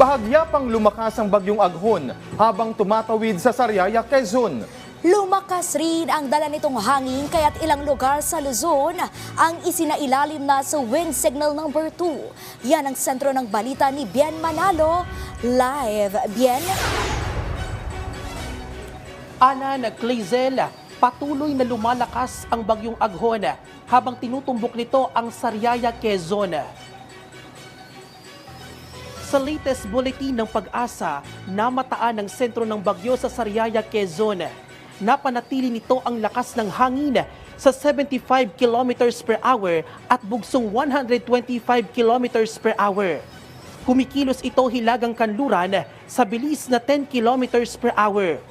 Bahagya pang lumakas ang bagyong Aghon habang tumatawid sa Sariaya, Quezon. Lumakas rin ang dala nitong hangin kaya't ilang lugar sa Luzon ang isinailalim na sa wind signal number 2. Yan ang sentro ng balita ni Bien Manalo. Live, Bien. Ana na Clazel, patuloy na lumalakas ang bagyong Aghon habang tinutumbok nito ang Sariaya, Quezon. Sa latest bulletin ng pag-asa, namataan ng sentro ng bagyo sa Sariaya, Quezon. Napanatili nito ang lakas ng hangin sa 75 kilometers per hour at bugsong 125 kilometers per hour. Kumikilos ito hilagang kanluran sa bilis na 10 kilometers per hour.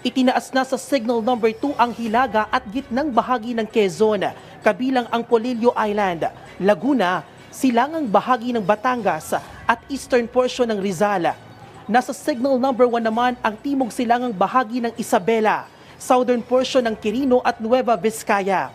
Itinaas na sa signal number 2 ang Hilaga at gitnang bahagi ng Quezon, kabilang ang Polillo Island, Laguna, silangang bahagi ng Batangas at eastern portion ng Rizal. Nasa signal number 1 naman ang timog silangang bahagi ng Isabela, southern portion ng Quirino at Nueva Vizcaya,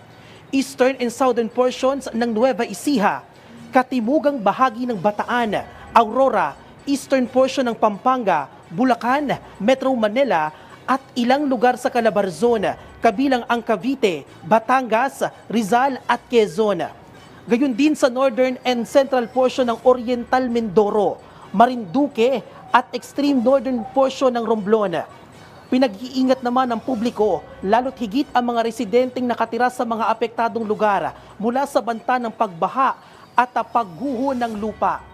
eastern and southern portions ng Nueva Ecija, katimugang bahagi ng Bataan, Aurora, eastern portion ng Pampanga, Bulacan, Metro Manila at ilang lugar sa Calabarzon, kabilang ang Cavite, Batangas, Rizal at Quezon. Gayon din sa northern and central portion ng Oriental Mindoro, Marinduque at extreme northern portion ng Romblon. Pinag-iingat naman ng publiko, lalo't higit ang mga residenteng nakatira sa mga apektadong lugar mula sa banta ng pagbaha at pagguho ng lupa.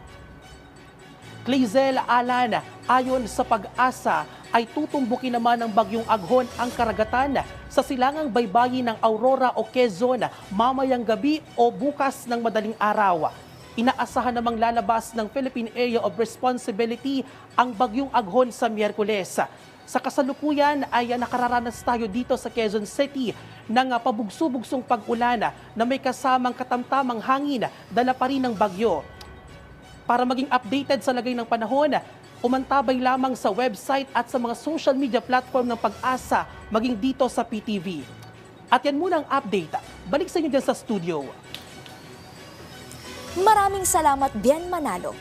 Clazel Alan, ayon sa pag-asa, ay tutumbukin naman ng bagyong Aghon ang karagatan sa silangang baybayin ng Aurora o Quezon mamayang gabi o bukas ng madaling araw. Inaasahan namang lalabas ng Philippine Area of Responsibility ang bagyong Aghon sa Miyerkules. Sa kasalukuyan ay nakararanas tayo dito sa Quezon City ng pabugso-bugsong pag-ulan na may kasamang katamtamang hangin dala pa rin ng bagyo. Para maging updated sa lagay ng panahon, umantabay lamang sa website at sa mga social media platform ng pag-asa, maging dito sa PTV. At yan muna ang update. Balik sa inyo dyan sa studio. Maraming salamat, Bien Manalo.